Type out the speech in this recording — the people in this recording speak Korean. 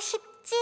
싶지?